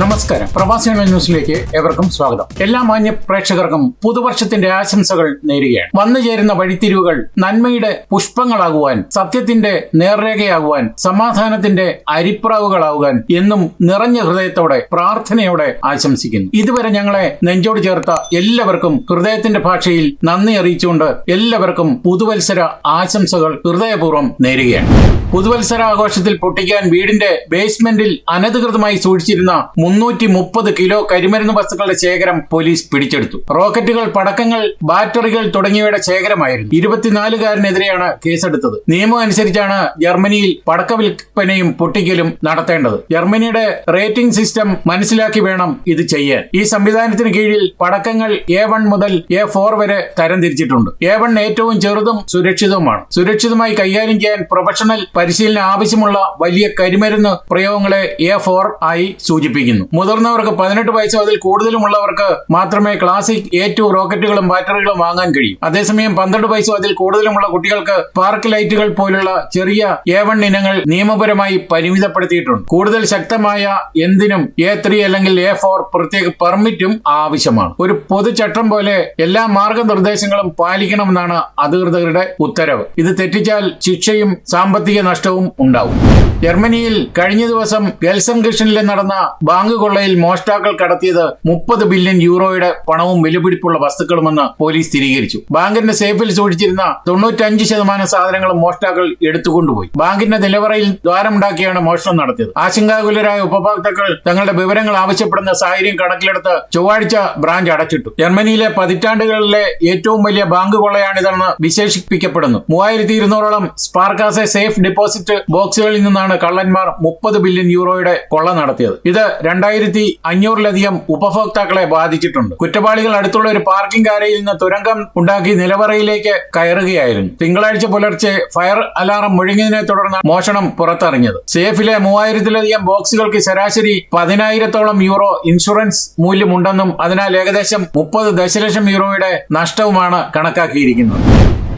നമസ്കാരം. പ്രവാസികൾ ന്യൂസിലേക്ക് ഏവർക്കും സ്വാഗതം. എല്ലാ മാന്യ പ്രേക്ഷകർക്കും പുതുവർഷത്തിന്റെ ആശംസകൾ നേരുകയാണ്. വന്നു ചേരുന്ന വഴിത്തിരിവുകൾ നന്മയുടെ പുഷ്പങ്ങളാകുവാൻ സത്യത്തിന്റെ നേർരേഖയാകുവാൻ സമാധാനത്തിന്റെ അരിപ്രാവുകളാകുവാൻ എന്നും നിറഞ്ഞ ഹൃദയത്തോടെ പ്രാർത്ഥനയോടെ ആശംസിക്കുന്നു. ഇതുവരെ ഞങ്ങളെ നെഞ്ചോട് ചേർത്ത എല്ലാവർക്കും ഹൃദയത്തിന്റെ ഭാഷയിൽ നന്ദി അറിയിച്ചുകൊണ്ട് എല്ലാവർക്കും പുതുവത്സര ആശംസകൾ ഹൃദയപൂർവം നേരുകയാണ്. പുതുവത്സര ആഘോഷത്തിൽ പൊട്ടിക്കാൻ വീടിന്റെ ബേസ്മെന്റിൽ അനധികൃതമായി സൂക്ഷിച്ചിരുന്ന മുന്നൂറ്റി മുപ്പത് കിലോ കരിമരുന്ന് വസ്തുക്കളുടെ ശേഖരം പോലീസ് പിടിച്ചെടുത്തു. റോക്കറ്റുകൾ പടക്കങ്ങൾ ബാറ്ററികൾ തുടങ്ങിയവയുടെ ശേഖരമായിരുന്നു. ഇരുപത്തിനാലുകാരനെതിരെയാണ് കേസെടുത്തത്. നിയമം അനുസരിച്ചാണ് ജർമ്മനിയിൽ പടക്ക വിൽപ്പനയും പൊട്ടിക്കലും നടത്തേണ്ടത്. ജർമ്മനിയുടെ റേറ്റിംഗ് സിസ്റ്റം മനസ്സിലാക്കി വേണം ഇത് ചെയ്യാൻ. ഈ സംവിധാനത്തിന് കീഴിൽ പടക്കങ്ങൾ എ വൺ മുതൽ എ ഫോർ വരെ തരംതിരിച്ചിട്ടുണ്ട്. എ വൺ ഏറ്റവും ചെറുതും സുരക്ഷിതവുമാണ്. സുരക്ഷിതമായി കൈകാര്യം ചെയ്യാൻ പ്രൊഫഷണൽ പരിശീലനം ആവശ്യമുള്ള വലിയ കരിമരുന്ന് പ്രയോഗങ്ങളെ എ ഫോർ ആയി സൂചിപ്പിക്കുന്നു. മുതിർന്നവർക്ക് പതിനെട്ട് വയസ്സും അതിൽ കൂടുതലുമുള്ളവർക്ക് മാത്രമേ ക്ലാസിക് എ ടു റോക്കറ്റുകളും ബാറ്ററികളും വാങ്ങാൻ കഴിയൂ. അതേസമയം പന്ത്രണ്ട് വയസ്സും അതിൽ കൂടുതലുമുള്ള കുട്ടികൾക്ക് പാർക്ക് ലൈറ്റുകൾ പോലുള്ള ചെറിയ എ വൺ ഇനങ്ങൾ നിയമപരമായി പരിമിതപ്പെടുത്തിയിട്ടുണ്ട്. കൂടുതൽ ശക്തമായ എന്തിനും എ ത്രീ അല്ലെങ്കിൽ എ ഫോർ പ്രത്യേക പെർമിറ്റും ആവശ്യമാണ്. ഒരു പൊതുചട്ടം പോലെ എല്ലാ മാർഗനിർദ്ദേശങ്ങളും പാലിക്കണമെന്നാണ് അധികൃതരുടെ ഉത്തരവ്. ഇത് തെറ്റിച്ചാൽ ശിക്ഷയും സാമ്പത്തിക നഷ്ടവും ഉണ്ടാവും ജർമ്മനിയിൽ കഴിഞ്ഞ ദിവസം ഗെൽസൻകിഷനിൽ നടന്ന ബാങ്ക് കൊള്ളയിൽ മോഷ്ടാക്കൾ കടത്തിയത് മുപ്പത് ബില്യൺ യൂറോയുടെ പണവും വിലപിടിപ്പുള്ള വസ്തുക്കളുമെന്ന് പോലീസ് സ്ഥിരീകരിച്ചു. ബാങ്കിന്റെ സേഫിൽ സൂക്ഷിച്ചിരുന്ന തൊണ്ണൂറ്റഞ്ച് ശതമാനം സാധനങ്ങളും മോഷ്ടാക്കൾ എടുത്തുകൊണ്ടുപോയി. ബാങ്കിന്റെ നിലവറയിൽ ദ്വാരമുണ്ടാക്കിയാണ് മോഷണം നടത്തിയത്. ആശങ്കാകുലരായ ഉപഭോക്താക്കൾ തങ്ങളുടെ വിവരങ്ങൾ ആവശ്യപ്പെടുന്ന സാഹചര്യം കണക്കിലെടുത്ത് ചൊവ്വാഴ്ച ബ്രാഞ്ച് അടച്ചിട്ടു. ജർമ്മനിയിലെ പതിറ്റാണ്ടുകളിലെ ഏറ്റവും വലിയ ബാങ്ക് കൊള്ളയാണിതെന്ന് വിശേഷിപ്പിക്കപ്പെടുന്നു. മൂവായിരത്തി ഇരുന്നൂറോളം സ്പാർക്കാസെ സേഫ് ഡെപ്പോസിറ്റ് ബോക്സുകളിൽ നിന്നാണ് കള്ളന്മാർ മുപ്പത് ബില്യൺ യൂറോയുടെ കൊള്ള നടത്തിയത്. ഇത് രണ്ടായിരത്തി അഞ്ഞൂറിലധികം ഉപഭോക്താക്കളെ ബാധിച്ചിട്ടുണ്ട്. കുറ്റവാളികൾ അടുത്തുള്ള ഒരു പാർക്കിംഗ് അരയിൽ നിന്ന് തുരങ്കം ഉണ്ടാക്കി നിലവറയിലേക്ക് കയറുകയായിരുന്നു. തിങ്കളാഴ്ച പുലർച്ചെ ഫയർ അലാറം മുഴങ്ങിയതിനെ തുടർന്ന് മോഷണം പുറത്തറിഞ്ഞത് സേഫിലെ മൂവായിരത്തിലധികം ബോക്സുകൾക്ക് ശരാശരി പതിനായിരത്തോളം യൂറോ ഇൻഷുറൻസ് മൂല്യമുണ്ടെന്നും അതിനാൽ ഏകദേശം മുപ്പത് ദശലക്ഷം യൂറോയുടെ നഷ്ടവുമാണ് കണക്കാക്കിയിരിക്കുന്നത്.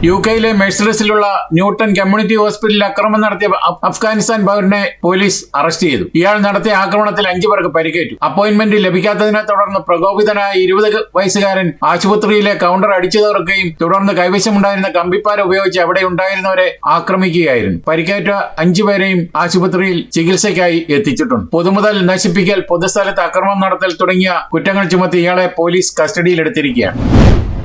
യു കെയിലെ മെഴ്സറസിലുള്ള ന്യൂട്ടൺ കമ്മ്യൂണിറ്റി ഹോസ്പിറ്റലിൽ ആക്രമണം നടത്തിയ അഫ്ഗാനിസ്ഥാൻ പൗരനെ പോലീസ് അറസ്റ്റ് ചെയ്തു. ഇയാൾ നടത്തിയ ആക്രമണത്തിൽ അഞ്ചു പേർക്ക് പരിക്കേറ്റു. അപ്പോയിന്റ്മെന്റ് ലഭിക്കാത്തതിനെ തുടർന്ന് പ്രകോപിതനായ ഇരുപത് വയസ്സുകാരൻ ആശുപത്രിയിലെ കൗണ്ടർ അടിച്ചു തീർക്കുകയും തുടർന്ന് കൈവശമുണ്ടായിരുന്ന കമ്പിപ്പാര ഉപയോഗിച്ച് അവിടെ ഉണ്ടായിരുന്നവരെ ആക്രമിക്കുകയായിരുന്നു. പരിക്കേറ്റ അഞ്ചുപേരെയും ആശുപത്രിയിൽ ചികിത്സയ്ക്കായി എത്തിച്ചിട്ടുണ്ട്. പൊതുമുതൽ നശിപ്പിക്കൽ പൊതുസ്ഥലത്ത് അക്രമം നടത്തൽ തുടങ്ങിയ കുറ്റങ്ങൾ ചുമത്തി ഇയാളെ പോലീസ് കസ്റ്റഡിയിലെടുത്തിരിക്കുകയാണ്.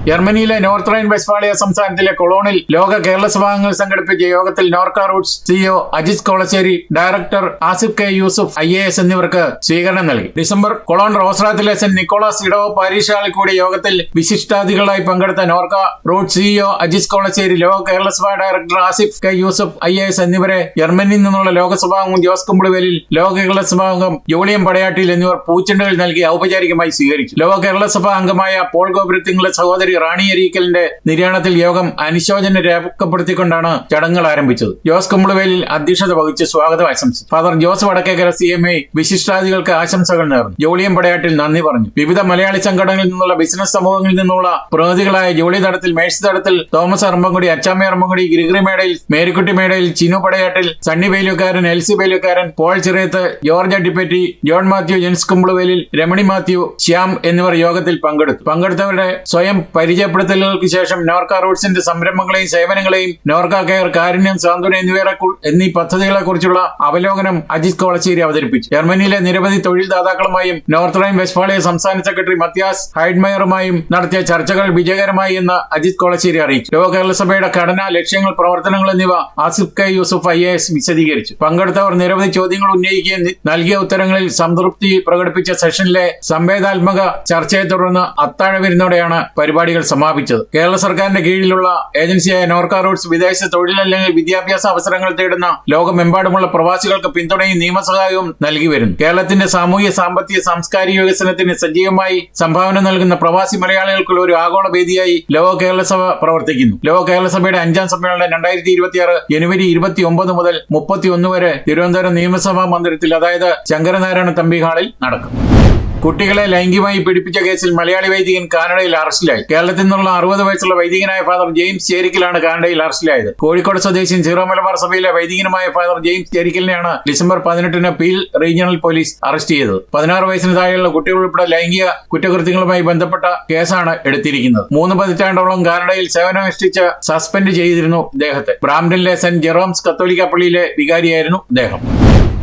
ജർമ്മനിയിലെ നോർത്ത് റൈൻ വെസ്റ്റ്ഫാളിയ സംസ്ഥാനത്തിലെ കൊളോണിൽ ലോക കേരള സഭാംഗങ്ങൾ സംഘടിപ്പിച്ച യോഗത്തിൽ Norka Roots CEO Ajith Kolassery director Asif K Yusuf I A S എന്നിവർക്ക് സ്വീകരണം നൽകി. ഡിസംബർ കൊളോൺ റോസ്രാത്തിലെ സെന്റ് നിക്കോളാസ് ഇടവ പാരീഷാളിൽ കൂടിയ യോഗത്തിൽ വിശിഷ്ടാതിഥികളായി പങ്കെടുത്ത Norka Root CEO Ajith Kolassery Loka Kerala Sabha director Asif K Yusuf I A S എന്നിവരെ ജർമ്മനിയിൽ നിന്നുള്ള ലോകസഭാംഗം ജോസ് കുമ്പിളുവേലിൽ ലോക കേരള സഭാംഗം ജോളിയം പടയാട്ടിൽ എന്നിവർ പൂച്ചെണ്ടുകൾ നൽകി ഔപചാരികമായി സ്വീകരിച്ചു. ലോക കേരള സഭാ അംഗമായ പോൾ ഗോപുരത്തിങ്ങളുടെ സഹോദരി റാണി അരീക്കലിന്റെ നിര്യാണത്തിൽ യോഗം അനുശോചനം രേഖപ്പെടുത്തിക്കൊണ്ടാണ് ചടങ്ങുകൾ ആരംഭിച്ചത്. ജോസ് കുമ്പളവേലിൽ അധ്യക്ഷത വഹിച്ച് സ്വാഗതം ആശംസിച്ചു. Father Jose Vadakkekara C M A വിശിഷ്ടാദികൾക്ക് ആശംസകൾ നേർന്നു. ജോളിയം പടയാട്ടിൽ നന്ദി പറഞ്ഞു. വിവിധ മലയാളി സംഘടനകളിൽ നിന്നുള്ള ബിസിനസ് സമൂഹങ്ങളിൽ നിന്നുള്ള പ്രതിനിധികളായ Jolly Thadathil Mercy Thadathil Thomas Arambankudy Achamma Arambankudy Girigiri Medayil Marykutty Medayil Chinu Padayattil Sunny Velukkaran L C Velukkaran Paul Chirayath George Attipetty John Mathew Jens Kumbalavelil Ramani Mathew Shyam എന്നിവർ യോഗത്തിൽ പങ്കെടുത്തു. പങ്കെടുത്തവരുടെ സ്വയം പരിചയപ്പെടുത്തലുകൾക്ക് ശേഷം നോർക്ക റൂട്ട്സിന്റെ സംരംഭങ്ങളെയും സേവനങ്ങളെയും നോർക്ക കെയർ കാരുണ്യം സാന്ത്വന എന്നിവയെ എന്നീ പദ്ധതികളെ കുറിച്ചുള്ള അവലോകനം അജിത് കോളശ്ശേരി അവതരിപ്പിച്ചു. ജർമ്മനിയിലെ നിരവധി തൊഴിൽ ദാതാക്കളുമായും നോർത്ത് റൈൻ വെസ്റ്റ്ഫാളിയ സംസ്ഥാന സെക്രട്ടറി മത്യാസ് ഹൈഡ്മയറുമായും നടത്തിയ ചർച്ചകൾ വിജയകരമായി എന്ന് അജിത് കോളശ്ശേരി അറിയിച്ചു. ലോക കേരളസഭയുടെ ഘടന ലക്ഷ്യങ്ങൾ പ്രവർത്തനങ്ങൾ എന്നിവ Asif K Yusuf I A S വിശദീകരിച്ചു. പങ്കെടുത്തവർ നിരവധി ചോദ്യങ്ങൾ ഉന്നയിക്കുകയും നൽകിയ ഉത്തരങ്ങളിൽ സംതൃപ്തി പ്രകടിപ്പിച്ച സെഷനിലെ സംവേദാത്മക ചർച്ചയെ തുടർന്ന് അത്താഴ വിരുന്നോടെയാണ് പരിപാടികൾ സമാപിച്ചത്. കേരള സർക്കാരിന്റെ കീഴിലുള്ള ഏജൻസിയായ നോർക്ക റൂട്ട്സ് വിദേശ തൊഴിൽ അല്ലെങ്കിൽ വിദ്യാഭ്യാസ അവസരങ്ങൾ തേടുന്ന ലോകമെമ്പാടുമുള്ള പ്രവാസികൾക്ക് പിന്തുണയും നിയമസഹായവും നൽകി വരുന്നു. കേരളത്തിന്റെ സാമൂഹ്യ സാമ്പത്തിക സാംസ്കാരിക വികസനത്തിന് സജീവമായി സംഭാവന നൽകുന്ന പ്രവാസി മലയാളികൾക്കുള്ള ഒരു ആഗോള വേദിയായി ലോക കേരള സഭ പ്രവർത്തിക്കുന്നു. ലോക കേരള സഭയുടെ അഞ്ചാം സമ്മേളനം രണ്ടായിരത്തി ഇരുപത്തിയാറ് ജനുവരി ഇരുപത്തി ഒമ്പത് മുതൽ മുപ്പത്തി ഒന്ന് വരെ തിരുവനന്തപുരം നിയമസഭാ മന്ദിരത്തിൽ അതായത് ശങ്കരനാരായണ തമ്പി ഹാളിൽ നടക്കും. കുട്ടികളെ ലൈംഗികമായി പീഡിപ്പിച്ച കേസിൽ മലയാളി വൈദികൻ കാനഡയിൽ അറസ്റ്റിലായി. കേരളത്തിൽ നിന്നുള്ള അറുപത് വയസ്സുള്ള വൈദികനായ ഫാദർ ജെയിംസ് ചേരിക്കലാണ് കാനഡയിൽ അറസ്റ്റിലായത്. കോഴിക്കോട് സ്വദേശി സീറോ മലബാർ സഭയിലെ വൈദികനുമായ ഫാദർ ജെയിംസ് ചേരിക്കലിനെയാണ് ഡിസംബർ പതിനെട്ടിന് പീൽ റീജിയണൽ പോലീസ് അറസ്റ്റ് ചെയ്തത്. പതിനാറ് വയസ്സിന് താഴെയുള്ള കുട്ടികൾ ഉൾപ്പെടെ ലൈംഗിക കുറ്റകൃത്യങ്ങളുമായി ബന്ധപ്പെട്ട കേസാണ് എടുത്തിരിക്കുന്നത്. മൂന്ന് പതിറ്റാണ്ടോളം കാനഡയിൽ സേവനമനുഷ്ഠിച്ച് സസ്പെൻഡ് ചെയ്തിരുന്നു ഇദ്ദേഹത്തെ. ബ്രാംഡനിലെ സെന്റ് ജെറോംസ് കത്തോലിക്ക പള്ളിയിലെ വികാരിയായിരുന്നു അദ്ദേഹം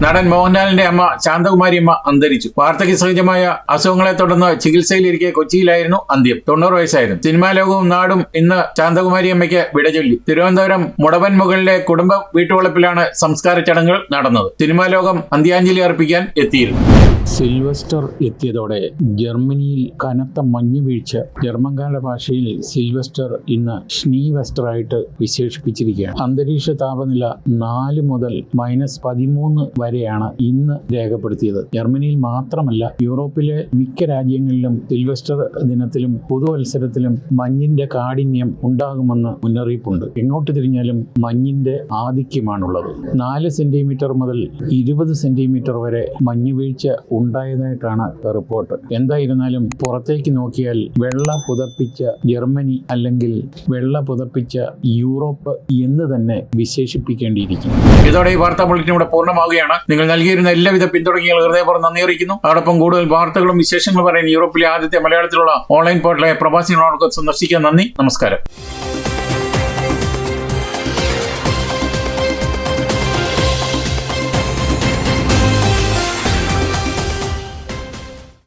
നടൻ മോഹൻലാലിന്റെ അമ്മ ശാന്തകുമാരി അമ്മ അന്തരിച്ചു. വാർദ്ധക്യ സഹജമായ അസുഖങ്ങളെ തുടർന്ന് ചികിത്സയിലിരിക്കെ കൊച്ചിയിലായിരുന്നു അന്ത്യം. തൊണ്ണൂറ് വയസ്സായിരുന്നു. സിനിമാ ലോകവും നാടും ഇന്ന് ശാന്തകുമാരി അമ്മയ്ക്ക് വിട ചൊല്ലി. തിരുവനന്തപുരം മുടവൻ മുകളിലെ കുടുംബ വീട്ടുവളപ്പിലാണ് സംസ്കാര ചടങ്ങുകൾ നടന്നത്. സിനിമാ ലോകം അന്ത്യാഞ്ജലി അർപ്പിക്കാൻ എത്തിയിരുന്നു. സിൽവസ്റ്റർ എത്തിയതോടെ ജർമ്മനിയിൽ കനത്ത മഞ്ഞ് വീഴ്ച ജർമ്മൻകാല ഭാഷയിൽ സിൽവസ്റ്റർ ഇന്ന് ഷ്നീ വെസ്റ്റർ ആയിട്ട് വിശേഷിപ്പിച്ചിരിക്കുകയാണ്. അന്തരീക്ഷ താപനില നാല് മുതൽ മൈനസ് പതിമൂന്ന് വരെയാണ് ഇന്ന് രേഖപ്പെടുത്തിയത്. ജർമ്മനിയിൽ മാത്രമല്ല യൂറോപ്പിലെ മിക്ക രാജ്യങ്ങളിലും സിൽവസ്റ്റർ ദിനത്തിലും പുതുവത്സരത്തിലും മഞ്ഞിന്റെ കാഠിന്യം ഉണ്ടാകുമെന്ന് മുന്നറിയിപ്പുണ്ട്. എങ്ങോട്ട് തിരിഞ്ഞാലും മഞ്ഞിന്റെ ആധിക്യമാണുള്ളത്. നാല് സെന്റിമീറ്റർ മുതൽ ഇരുപത് സെന്റിമീറ്റർ വരെ മഞ്ഞ് വീഴ്ച ഉണ്ടായതായിട്ടാണ് റിപ്പോർട്ട്. എന്തായിരുന്നാലും പുറത്തേക്ക് നോക്കിയാൽ വെള്ള പുതപ്പിച്ച ജർമ്മനി അല്ലെങ്കിൽ വെള്ള പുതപ്പിച്ച യൂറോപ്പ് എന്ന് തന്നെ വിശേഷിപ്പിക്കേണ്ടിയിരിക്കും ഇതോടെ ഈ വാർത്താ ബുള്ളറ്റിൻ ഇവിടെ പൂർണമാവുകയാണ്. നിങ്ങൾ നൽകിയിരുന്ന എല്ലാവിധ പിന്തുണയ്ക്കുകൾ ഹൃദയപൂർവം നന്ദി അറിയിക്കുന്നു. അതോടൊപ്പം കൂടുതൽ വാർത്തകളും വിശേഷങ്ങളും പറയുന്ന യൂറോപ്പിലെ ആദ്യത്തെ മലയാളത്തിലുള്ള ഓൺലൈൻ പോർട്ടലായ പ്രവാസികളോടൊപ്പം സന്ദർശിക്കാൻ നന്ദി. നമസ്കാരം.